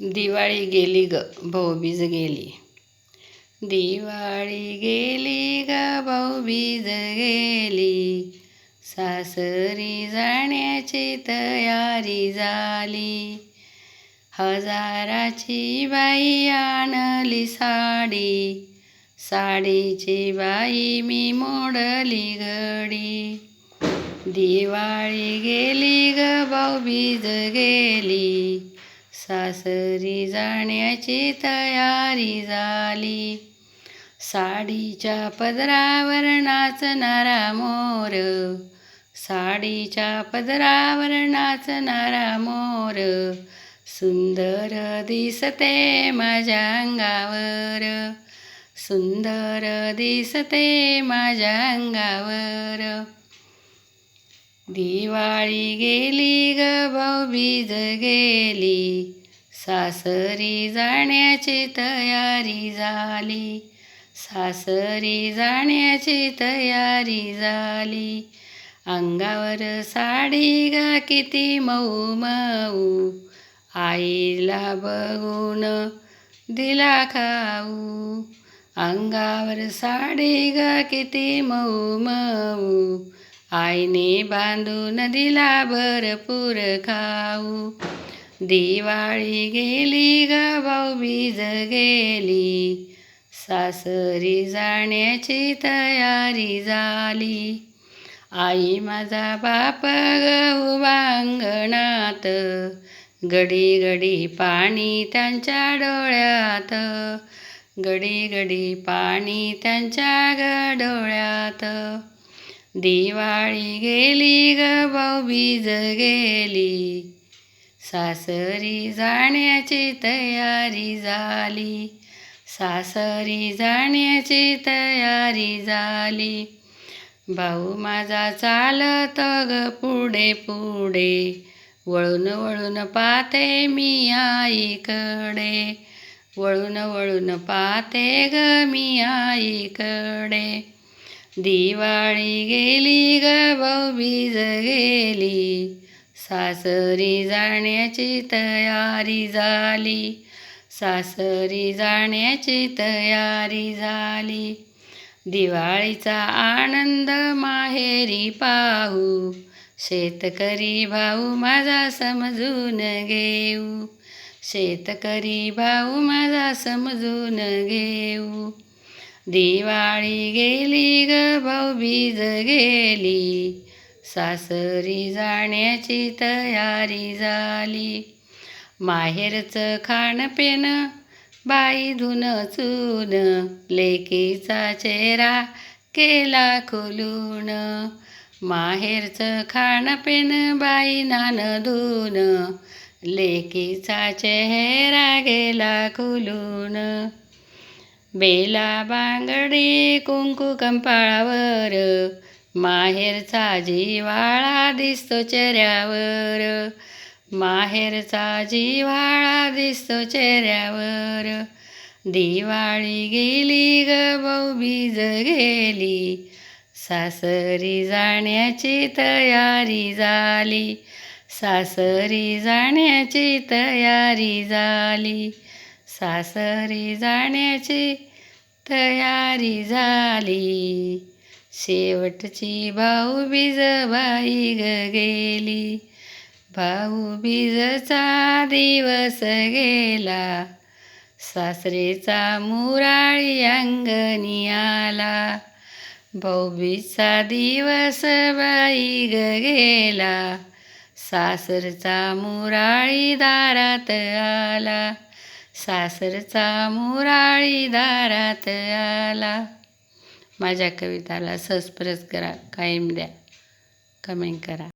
दिवाळी गेली ग भाऊबीज गेली. दिवाळी गेली ग भाऊबीज गेली. सासरी जाण्याची तयारी झाली. हजाराची बाई आणली साडी. साडीची बाई मी मोडली घडी. दिवाळी गेली ग भाऊबीज गेली. सासरी जाण्याची तयारी झाली. साडीच्या पदरावर नाचणारा मोर. साडीच्या पदरावर नाचणारा मोर. सुंदर दिसते माझ्या अंगावर. सुंदर दिसते माझ्या अंगावर. दिवाळी गेली ग भाऊबीज गेली. सासरी जाण्याची तयारी झाली. सासरी जाण्याची तयारी झाली. अंगावर साडी ग किती मऊ मऊ. आईला बघून दिला खाऊ. अंगावर साडी ग किती मऊ मऊ. आईने बांधून दिला भरपूर खाऊ. दिवाळी गेली ग भाऊबीज गेली. सासरी जाण्याची तयारी झाली. आई माझा बाप ग उभा गडी गडी पाणी त्यांच्या डोळ्यात. गडी गडी पाणी त्यांच्या ग दिवाळी गेली ग भाऊबीज गेली. सासरी जाण्याची तयारी झाली. सासरी जाण्याची तयारी झाली. भाऊ माझा चालत ग पुढे पुढे. वळून वळून पाहते मी आईकडे. वळून वळून पाहते ग मी आईकडे. दिवाळी गेली ग भाऊबीज गेली. सासरी जाण्याची तयारी झाली. सासरी जाण्याची तयारी झाली. दिवाळीचा आनंद माहेरी पाहू. शेतकरी भाऊ माझा समजून घेऊ. शेतकरी भाऊ माझा समजून घेऊ. दिवाळी गेली ग भाऊबीज गेली. सासरी जाण्याची तयारी झाली. माहेरचं खाणपेन बाई धुन चून लेकीचा चेहरा केला खुलून. माहेरचं खाणपेन बाई नान धुन लेकीचा चेहरा गेला खुलून. बेला बांगडी कुंकू कंपाळावर. माहेरचा जिवाळा दिसतो चेहऱ्यावर. माहेरचा जिवाळा दिसतो चेहऱ्यावर. दिवाळी गेली ग बीज गेली. सासरी जाण्याची तयारी झाली. सासरी जाण्याची तयारी झाली. सासरी जाण्याची तयारी झाली. शेवटची भाऊबीज बाई ग गेली. भाऊबीजचा दिवस गेला. सासरेचा मुराळी अंगणी आला. भाऊबीजचा दिवस बाई ग गेला. सासरचा मुराळी दारात आला. सासरचा मुराळी दारात आला. माझ्या कविताला सबस्क्राईब करा कायम द्या. कमेंट करा.